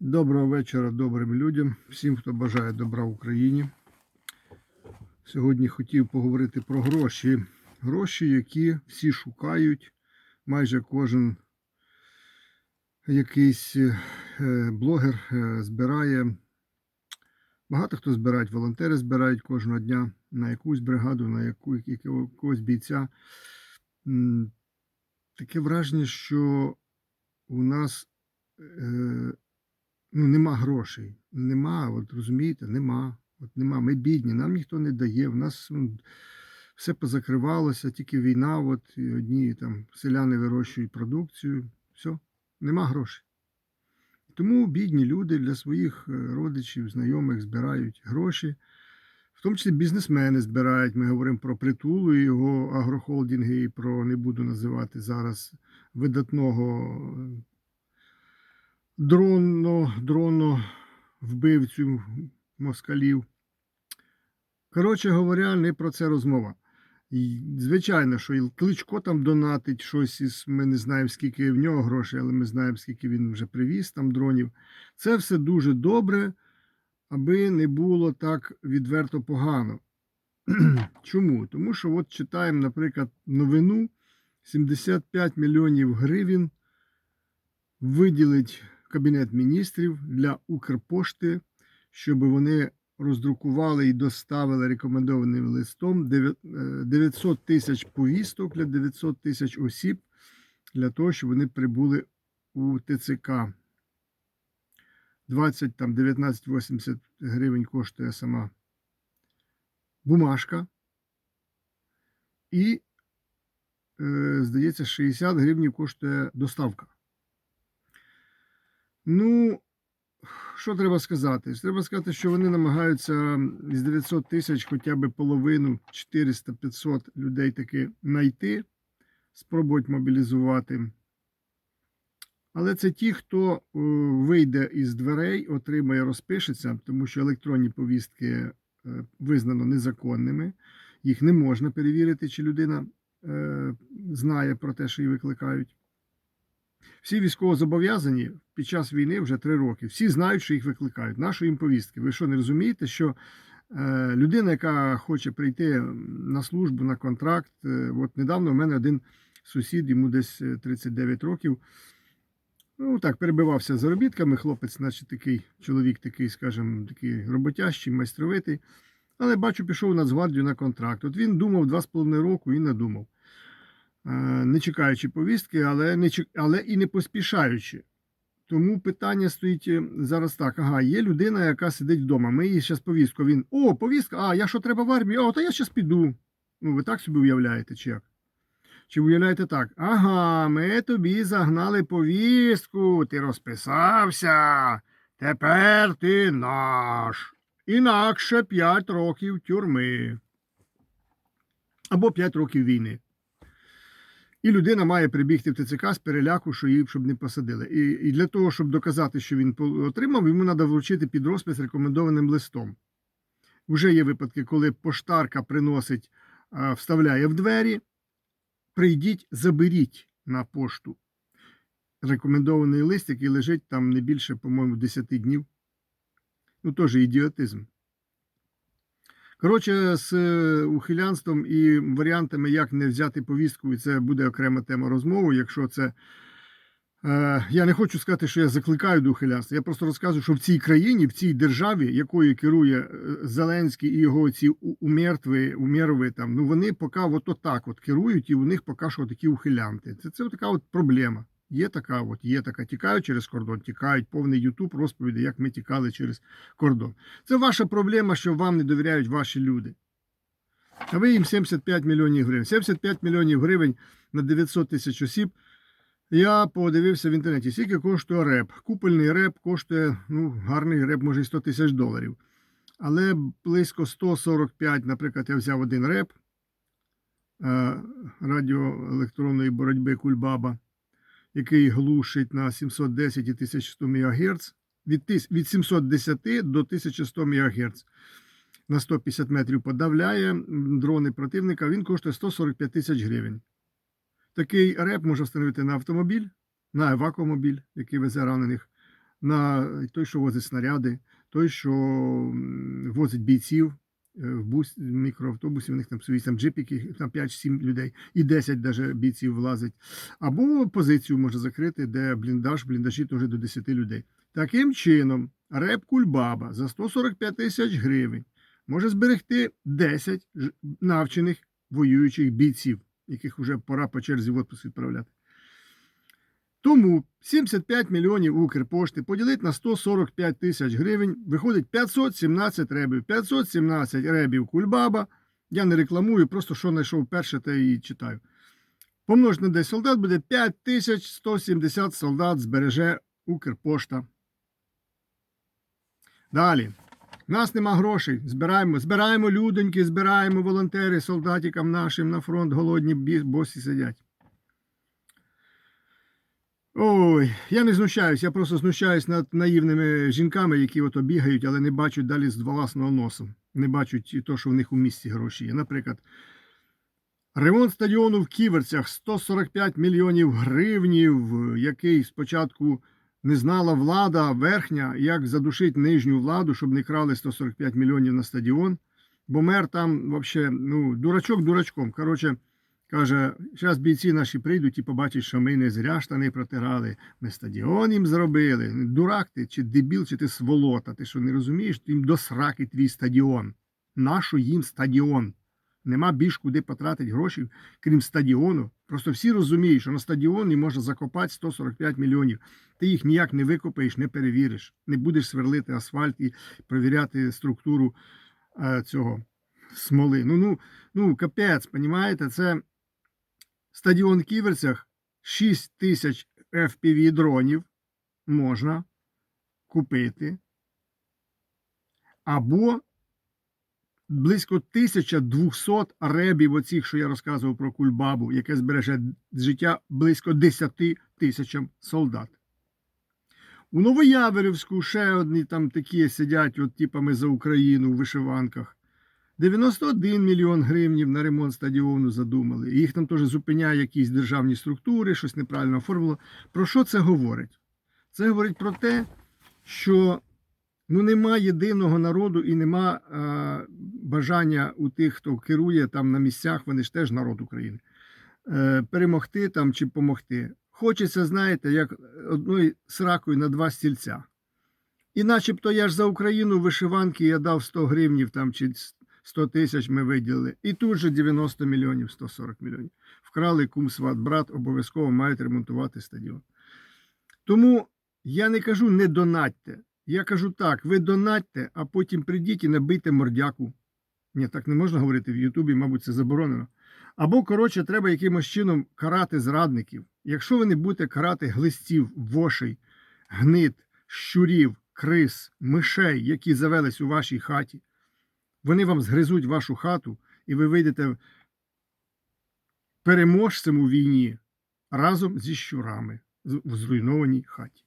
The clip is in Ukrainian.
Доброго вечора добрим людям, всім, хто бажає добра Україні. Сьогодні хотів поговорити про гроші. Гроші, які всі шукають, майже кожен якийсь е, блогер е, збирає. Багато хто збирають, волонтери збирають кожного дня на якусь бригаду, на яку, якогось бійця. Таке враження, що у нас е, ну, нема грошей. Нема, от розумієте, нема. От нема. Ми бідні, нам ніхто не дає. У нас ну, все позакривалося, тільки війна, от і одні там селяни вирощують продукцію. Все, нема грошей. Тому бідні люди для своїх е, родичів, знайомих збирають гроші. В тому числі бізнесмени збирають. Ми говоримо про притулу його агрохолдинги, і про не буду називати зараз видатного дронно, дронно вбивцю москалів. Коротше говоря, не про це розмова. І, звичайно, що і Кличко там донатить щось із. Ми не знаємо, скільки в нього грошей, але ми знаємо, скільки він вже привіз там дронів. Це все дуже добре, аби не було так відверто погано. Чому? Тому що от читаємо, наприклад, новину 75 мільйонів гривень виділить Кабінет міністрів для Укрпошти, щоб вони роздрукували і доставили рекомендованим листом 900 тисяч повісток для 900 тисяч осіб для того, щоб вони прибули у ТЦК. 20 там 19,80 гривень коштує сама бумажка. І, е, здається, 60 гривень коштує доставка. Ну, що треба сказати? Треба сказати, що вони намагаються з 900 тисяч хоча б половину 400-500 людей таки знайти, спробують мобілізувати. Але це ті, хто е, вийде із дверей, отримає, розпишеться, тому що електронні повістки е, визнано незаконними. Їх не можна перевірити, чи людина е, знає про те, що її викликають. Всі військовозобов'язані під час війни вже три роки. Всі знають, що їх викликають. Нашу їм повістки. Ви що не розумієте, що е, людина, яка хоче прийти на службу на контракт, е, от недавно в мене один сусід, йому десь 39 років. Ну так, перебивався заробітками. Хлопець, значить, такий чоловік, такий, скажімо, такий роботящий, майстровитий. Але бачу, пішов в Нацгвардію на контракт. От він думав два з половиною року і надумав. Е, не чекаючи повістки, але не чек... але і не поспішаючи. Тому питання стоїть е, зараз так: ага, є людина, яка сидить вдома. Ми їй зараз повістку. Він о, повістка, а я що треба в армію? О, то я зараз піду. Ну, ви так собі уявляєте, чи як? Чи уявляєте так? Ага, ми тобі загнали повістку, ти розписався, тепер ти наш. Інакше 5 років тюрми. Або 5 років війни. І людина має прибігти в ТЦК з переляку, що її щоб не посадили. І і для того, щоб доказати, що він отримав, йому треба вручити під розпис рекомендованим листом. Вже є випадки, коли поштарка приносить, вставляє в двері. Прийдіть, заберіть на пошту рекомендований лист, який лежить там не більше, по-моєму, 10 днів. Ну, теж ідіотизм. Коротше, з е, ухилянством і варіантами, як не взяти повістку, і це буде окрема тема розмови. Якщо це. Е, я не хочу сказати, що я закликаю до ухилянства. Я просто розказую, що в цій країні, в цій державі, якою керує е, Зеленський і його ці умертви, умєрови, там, ну вони поки от отак от керують, і у них поки що такі ухилянти. Це це така от проблема. Є така, от є така. Тікають через кордон, тікають повний Ютуб розповіді, як ми тікали через кордон. Це ваша проблема, що вам не довіряють ваші люди. А ви їм 75 мільйонів гривень. 75 мільйонів гривень на 900 тисяч осіб. Я подивився в інтернеті, скільки коштує реп. Купольний реп коштує, ну, гарний реп, може, і 100 тисяч доларів. Але близько 145, наприклад, я взяв один реп е, радіоелектронної боротьби Кульбаба який глушить на 710 і 1100 МГц, від від 710 до 1100 МГц на 150 метрів подавляє дрони противника, він коштує 145 тисяч гривень. Такий реп можна встановити на автомобіль, на евакуомобіль, який везе ранених, на той, що возить снаряди, той, що возить бійців е, в бус, в мікроавтобусі, у них там свої там джипіки, там 5-7 людей, і 10 даже бійців влазить. Або позицію може закрити, де бліндаж, бліндажі теж до 10 людей. Таким чином, реп Кульбаба за 145 тисяч гривень може зберегти 10 навчених воюючих бійців, яких вже пора по черзі в отпуск відправляти. Тому 75 мільйонів Укрпошти поділити на 145 тисяч гривень, виходить 517 ребів. 517 ребів Кульбаба. Я не рекламую, просто що знайшов перше, те і читаю. Помножити на 10 солдат буде 5170 солдат збереже Укрпошта. Далі. У нас нема грошей. Збираємо, збираємо людоньки, збираємо волонтери солдатикам нашим на фронт, голодні босі сидять. Ой, я не знущаюсь, я просто знущаюсь над наївними жінками, які ото бігають, але не бачать далі з власного носу. Не бачать і то, що в них у місті гроші є. Наприклад, ремонт стадіону в Ківерцях 145 мільйонів гривнів, який спочатку не знала влада верхня, як задушити нижню владу, щоб не крали 145 мільйонів на стадіон. Бо мер там взагалі, ну, дурачок дурачком. Коротше, каже, зараз бійці наші прийдуть і побачать, що ми не зря штани протирали, ми стадіон їм зробили. Дурак ти, чи дебіл, чи ти сволота. Ти що не розумієш? Їм до сраки твій стадіон. Нащо їм стадіон? Нема більш куди потратити гроші, крім стадіону. Просто всі розуміють, що на стадіоні можна закопати 145 мільйонів. Ти їх ніяк не викопаєш, не перевіриш. Не будеш сверлити асфальт і перевіряти структуру е, цього смоли. Ну, ну, ну, капець, понімаєте? Це стадіон Ківерцях 6 тисяч FPV дронів можна купити. Або близько 1200 ребів, оцих, що я розказував про кульбабу, яке збереже життя близько 10 тисячам солдат. У Новояверівську ще одні там такі сидять, от типами за Україну в вишиванках. 91 мільйон гривнів на ремонт стадіону задумали. Їх там теж зупиняє якісь державні структури, щось неправильно оформило. Про що це говорить? Це говорить про те, що ну, нема єдиного народу і нема е, бажання у тих, хто керує там на місцях, вони ж теж народ України, е, перемогти там чи помогти. Хочеться, знаєте, як одною сракою на два стільця. І начебто я ж за Україну вишиванки я дав 100 гривнів там чи 100 тисяч ми виділили. І тут же 90 мільйонів, 140 мільйонів. Вкрали кум сват, брат, обов'язково мають ремонтувати стадіон. Тому я не кажу не донатьте. Я кажу так, ви донатьте, а потім прийдіть і набийте мордяку. Ні, так не можна говорити в Ютубі, мабуть, це заборонено. Або, коротше, треба якимось чином карати зрадників. Якщо ви не будете карати глистів, вошей, гнит, щурів, крис, мишей, які завелись у вашій хаті, вони вам згризуть вашу хату, і ви вийдете переможцем у війні разом зі щурами в зруйнованій хаті.